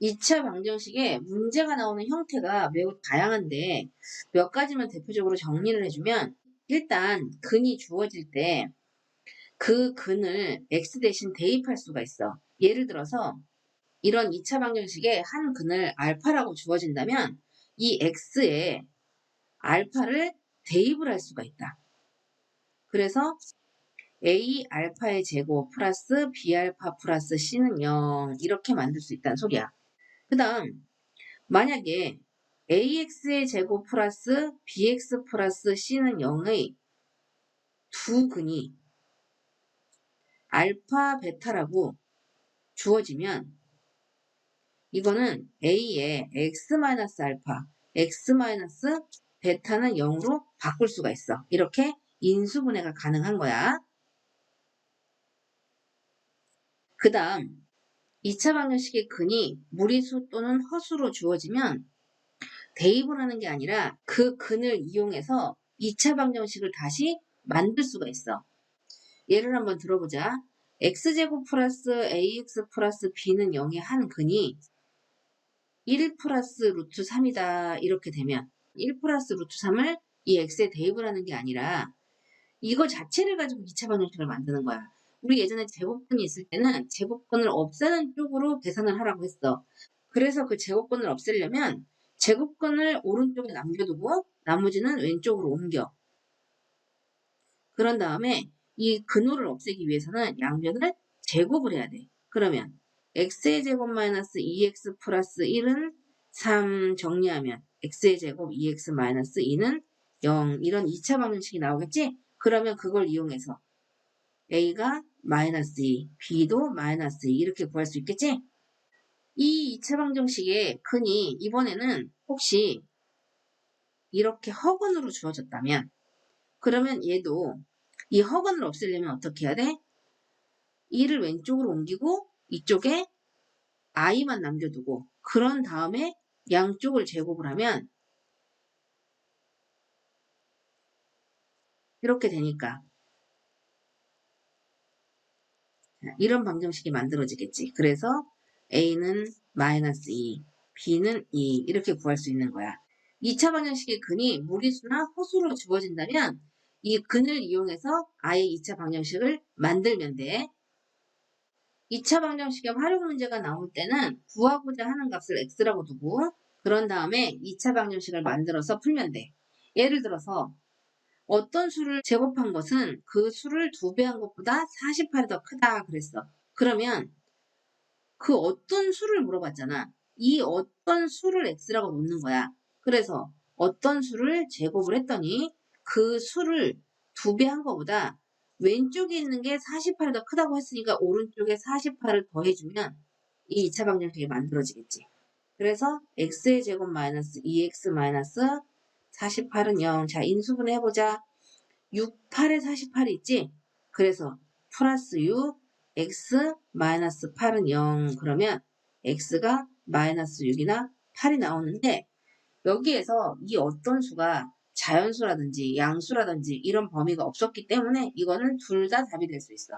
2차 방정식에 문제가 나오는 형태가 매우 다양한데 몇 가지만 대표적으로 정리를 해주면 일단 근이 주어질 때 그 근을 x 대신 대입할 수가 있어. 예를 들어서 이런 2차 방정식에 한 근을 알파라고 주어진다면 이 x에 알파를 대입을 할 수가 있다. 그래서 a 알파의 제곱 플러스 b 알파 플러스 c는 0 이렇게 만들 수 있다는 소리야. 그 다음 만약에 ax의 제곱 플러스 bx 플러스 c는 0의 두 근이 알파 베타라고 주어지면 이거는 a의 x 마이너스 알파 x 마이너스 베타는 0으로 바꿀 수가 있어. 이렇게 인수분해가 가능한 거야. 그 다음 2차 방정식의 근이 무리수 또는 허수로 주어지면 대입을 하는 게 아니라 그 근을 이용해서 2차 방정식을 다시 만들 수가 있어. 예를 한번 들어보자. x제곱 플러스 ax 플러스 b는 0의 한 근이 1 플러스 루트 3이다 이렇게 되면 1 플러스 루트 3을 이 x에 대입을 하는 게 아니라 이거 자체를 가지고 2차 방정식을 만드는 거야. 우리 예전에 제곱근이 있을 때는 제곱근을 없애는 쪽으로 계산을 하라고 했어. 그래서 그 제곱근을 없애려면 제곱근을 오른쪽에 남겨두고 나머지는 왼쪽으로 옮겨. 그런 다음에 이 근호를 없애기 위해서는 양변을 제곱을 해야 돼. 그러면 x의 제곱 마이너스 2x 플러스 1은 3 정리하면 x의 제곱 2x 마이너스 2는 0 이런 2차 방정식이 나오겠지? 그러면 그걸 이용해서 a가 마이너스 2, b도 마이너스 2 이렇게 구할 수 있겠지? 이 2차 방정식의 근이 이번에는 혹시 이렇게 허근으로 주어졌다면 그러면 얘도 이 허근을 없애려면 어떻게 해야 돼? 2를 왼쪽으로 옮기고 이쪽에 i만 남겨두고 그런 다음에 양쪽을 제곱을 하면 이렇게 되니까 이런 방정식이 만들어지겠지. 그래서 a는 마이너스 2, b는 2 이렇게 구할 수 있는 거야. 2차 방정식의 근이 무리수나 호수로 주어진다면 이 근을 이용해서 아예 2차 방정식을 만들면 돼. 2차 방정식의 활용 문제가 나올 때는 구하고자 하는 값을 x라고 두고 그런 다음에 2차 방정식을 만들어서 풀면 돼. 예를 들어서 어떤 수를 제곱한 것은 그 수를 두 배 한 것보다 48이 더 크다 그랬어. 그러면 그 어떤 수를 물어봤잖아. 이 어떤 수를 x라고 놓는 거야. 그래서 어떤 수를 제곱을 했더니 그 수를 두 배 한 것보다 왼쪽에 있는 게 48이 더 크다고 했으니까 오른쪽에 48을 더해주면 이 2차 방정식이 만들어지겠지. 그래서 x의 제곱 마이너스 2x 마이너스 48은 0. 자, 인수분 해보자. 6, 8에 48이 있지? 그래서 플러스 6, x 마이너스 8은 0. 그러면 x가 마이너스 6이나 8이 나오는데 여기에서 이 어떤 수가 자연수라든지 양수라든지 이런 범위가 없었기 때문에 이거는 둘 다 답이 될 수 있어.